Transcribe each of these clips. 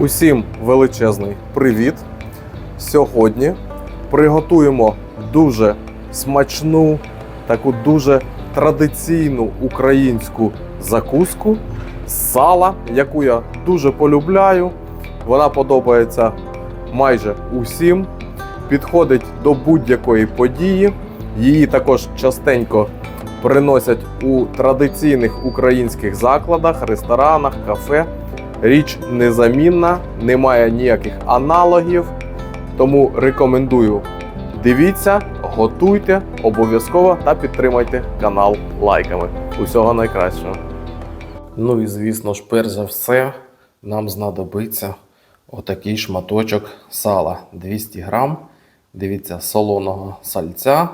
Усім величезний привіт! Сьогодні приготуємо дуже смачну, таку дуже традиційну українську закуску з сала, яку я дуже полюбляю. Вона подобається майже усім, підходить до будь-якої події. Її також частенько приносять у традиційних українських закладах, ресторанах, кафе. Річ незамінна, немає ніяких аналогів. Тому рекомендую. Дивіться, готуйте обов'язково та підтримайте канал лайками. Усього найкращого. Ну і звісно ж, перш за все, нам знадобиться отакий шматочок сала 200 грам. Дивіться, солоного сальця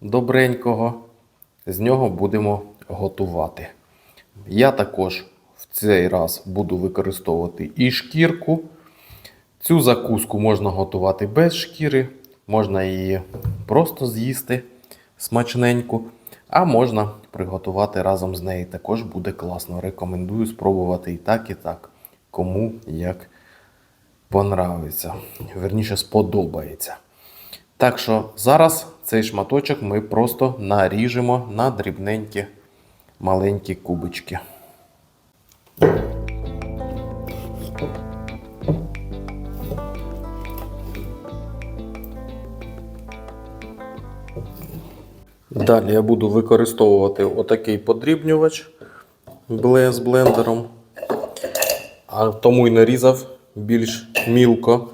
добренького. З нього будемо готувати. Я також цей раз буду використовувати і шкірку. Цю закуску можна готувати без шкіри, можна її просто з'їсти смачненьку, а можна приготувати разом з нею. Також буде класно. Рекомендую спробувати і так, і так. Кому як понравиться. Верніше сподобається. Так що зараз цей шматочок ми просто наріжемо на дрібненькі маленькі кубички. Далі я буду використовувати отакий подрібнювач з блендером. А тому й нарізав більш мілко.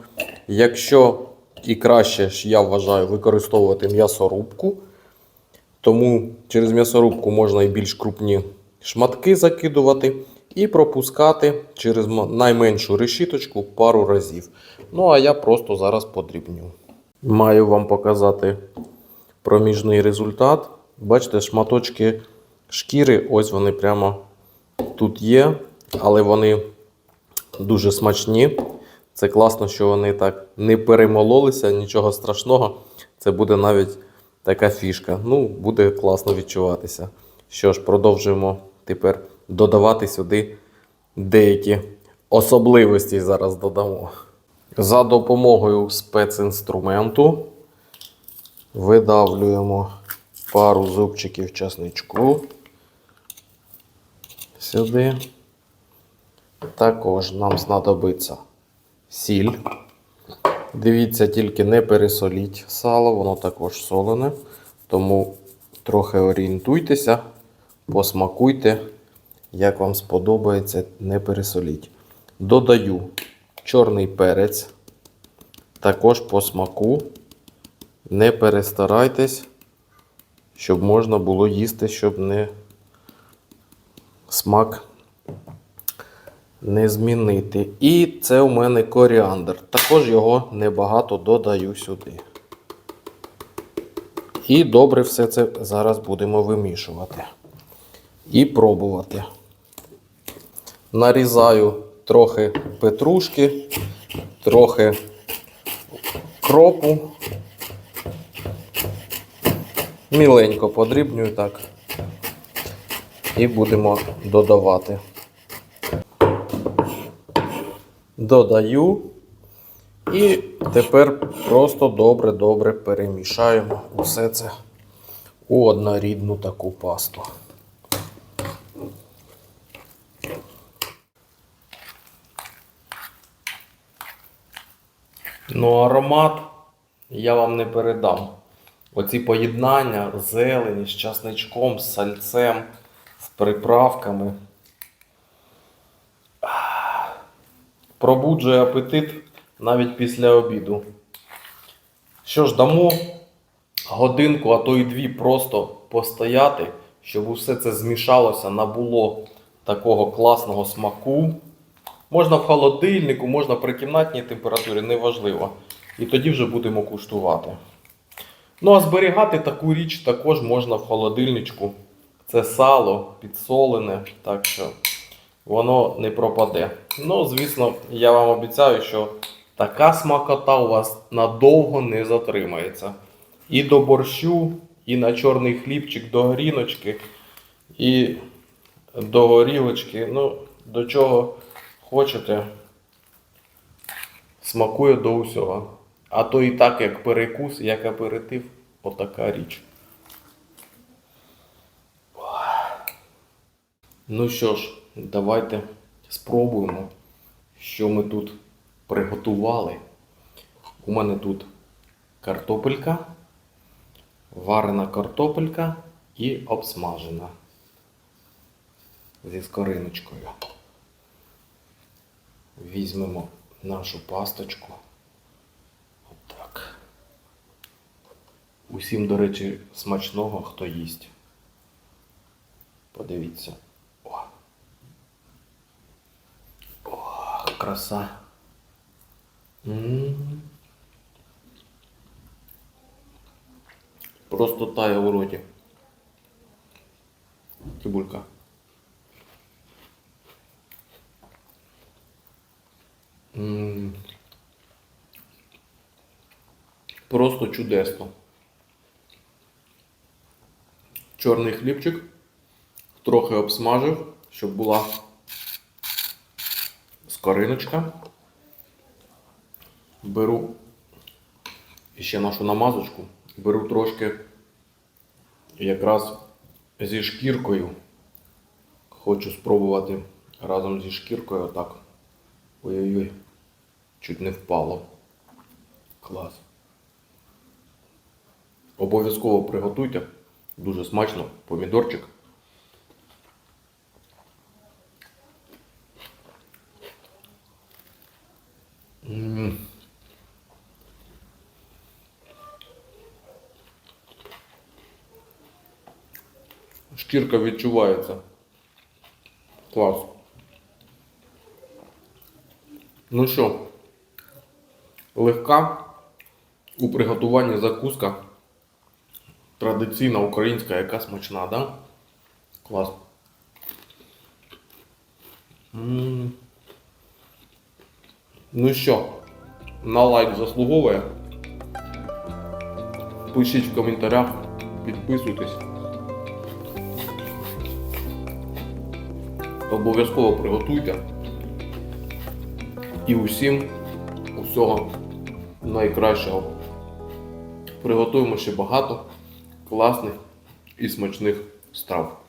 Якщо і краще ж я вважаю використовувати м'ясорубку, тому через м'ясорубку можна і більш крупні шматки закидувати і пропускати через найменшу решіточку пару разів. Ну а я просто зараз подрібню. Маю вам показати проміжний результат. Бачите, шматочки шкіри, ось вони прямо тут є, але вони дуже смачні. Це класно, що вони так не перемололися, нічого страшного. Це буде навіть така фішка. Ну, буде класно відчуватися. Що ж, продовжуємо тепер додавати сюди деякі особливості зараз додамо. За допомогою спецінструменту видавлюємо пару зубчиків часничку сюди. Також нам знадобиться сіль. Дивіться, тільки не пересоліть сало, воно також солене. Тому трохи орієнтуйтеся, посмакуйте, як вам сподобається, не пересоліть. Додаю чорний перець, також по смаку. Не перестарайтесь, щоб можна було їсти, щоб не смак не змінити. І це у мене коріандр. Також його небагато додаю сюди. І добре все це зараз будемо вимішувати. І пробувати. Нарізаю трохи петрушки, трохи кропу. Міленько подрібнюю так. І будемо додавати. Додаю. І тепер просто добре-добре перемішаємо усе це у однорідну таку пасту. Ну, аромат я вам не передам. Оці поєднання зелені з часничком, з сальцем, з приправками. Пробуджує апетит навіть після обіду. Що ж, дамо годинку, а то й дві просто постояти, щоб усе це змішалося, набуло такого класного смаку. Можна в холодильнику, можна при кімнатній температурі, неважливо. І тоді вже будемо куштувати. Ну, а зберігати таку річ також можна в холодильничку. Це сало підсолене, так що воно не пропаде. Ну, звісно, я вам обіцяю, що така смакота у вас надовго не затримається. І до борщу, і на чорний хлібчик до горіночки, і до горілочки. Ну, до чого хочете, Смакує до усього. А то і так, як перекус, як аперитив, отака річ. Ну що ж, давайте спробуємо, що ми тут приготували. У мене тут картопелька, варена картопелька і обсмажена зі скориночкою. Візьмемо нашу пасточку. Отак. Усім, до речі, смачного, хто їсть. Подивіться. О. О, краса. Просто тає в роті. Цибулька. Просто чудесно. Чорний хлібчик трохи обсмажив, щоб була скориночка. Беру ще нашу намазочку, беру трошки якраз зі шкіркою. Хочу спробувати разом зі шкіркою отак. Ой-ой-ой, чуть не впало. Клас. Обов'язково приготуйте. Дуже смачно, помідорчик. Шкірка відчувається. Клас. Ну що, легка у приготуванні закуска. Традиційна українська, яка смачна, да? Клас. М. Ну що, на лайк заслуговує. Пишіть в коментарях, підписуйтесь. Обов'язково приготуйте. І усім усього найкращого. Приготуємо ще багато класних і смачних страв.